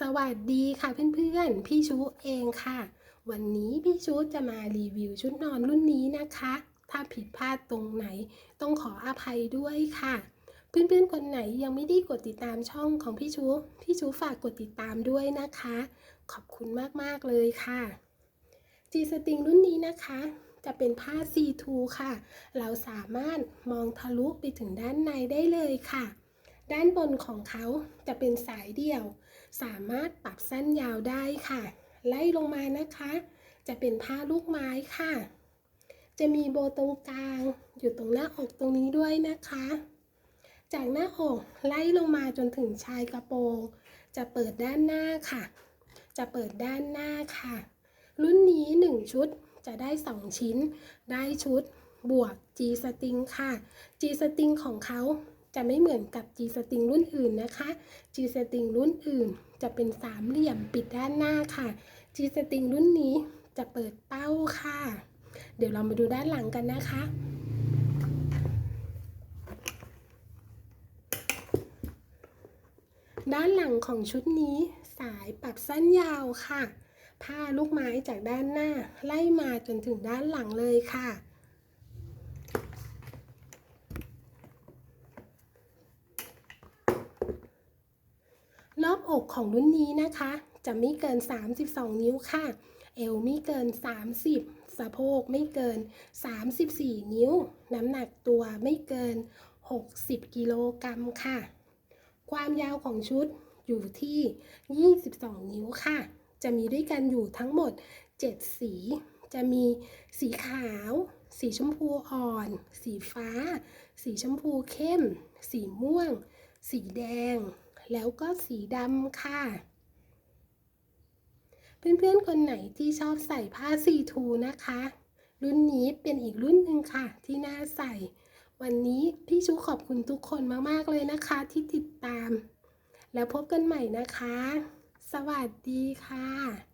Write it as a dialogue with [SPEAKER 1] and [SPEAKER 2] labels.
[SPEAKER 1] สวัสดีค่ะเพื่อนๆ พี่ชูเองค่ะ วันนี้พี่ชูจะมารีวิวชุดนอนรุ่นนี้นะคะ ถ้าผิดพลาดตรงไหนต้องขออภัยด้วยค่ะ เพื่อนๆ คนไหนยังไม่ได้กดติดตามช่องของพี่ชู พี่ชูฝากกดติดตามด้วยนะคะ ขอบคุณมากๆเลยค่ะ จีสติงรุ่นนี้นะคะ จะเป็นผ้า C2 ค่ะ เราสามารถมองทะลุไปถึงด้านในได้เลยค่ะ ด้านบนของเขาจะเป็นสายเดี่ยว สามารถปรับสั้นยาวได้ค่ะ ไล่ลงมานะคะ จะเป็นผ้าลูกไม้ค่ะ จะมีโบตรงกลาง อยู่ตรงหน้าอกตรงนี้ด้วยนะคะ จากหน้าอกไล่ลงมาจนถึงชายกระโปรง จะเปิดด้านหน้าค่ะ จะเปิดด้านหน้าค่ะ รุ่นนี้ 1 ชุดจะได้ 2 ชิ้น ได้ชุดบวก G string ค่ะ G string ของเขา จะไม่เหมือนกับ G string รุ่นอื่นนะคะ G string รุ่นอื่น จะเป็นสามเหลี่ยมปิดด้านหน้าค่ะ G string รุ่นนี้จะเปิดเป้าค่ะ เดี๋ยวเรามาดูด้านหลังกันนะคะด้านหลังของชุดนี้สายปรับสั้นยาวค่ะ ผ้าลูกไม้จากด้านหน้า ไล่มาจนถึงด้านหลังเลยค่ะ รอบ อกของรุ่นนี้นะคะ จะไม่เกิน 32 นิ้วค่ะ เอวไม่เกิน 30 สะโพกไม่เกิน 34 นิ้ว น้ำหนักตัวไม่เกิน 60 กิโลกรัมค่ะ ความยาวของชุดอยู่ที่ 22 นิ้วค่ะ จะมีด้วยกันอยู่ทั้งหมด 7 สี จะมีสีขาว สีชมพูอ่อน สีฟ้า สีชมพูเข้ม สีม่วง สีแดง แล้วก็สีดำค่ะ เพื่อนๆ คนไหนที่ชอบใส่ผ้าสีทูนะคะ รุ่นนี้เป็นอีกรุ่นหนึ่งค่ะ ที่น่าใส่ วันนี้พี่ชูขอบคุณทุกคนมากๆเลยนะคะ ที่ติดตาม แล้วพบกันใหม่นะคะ สวัสดีค่ะ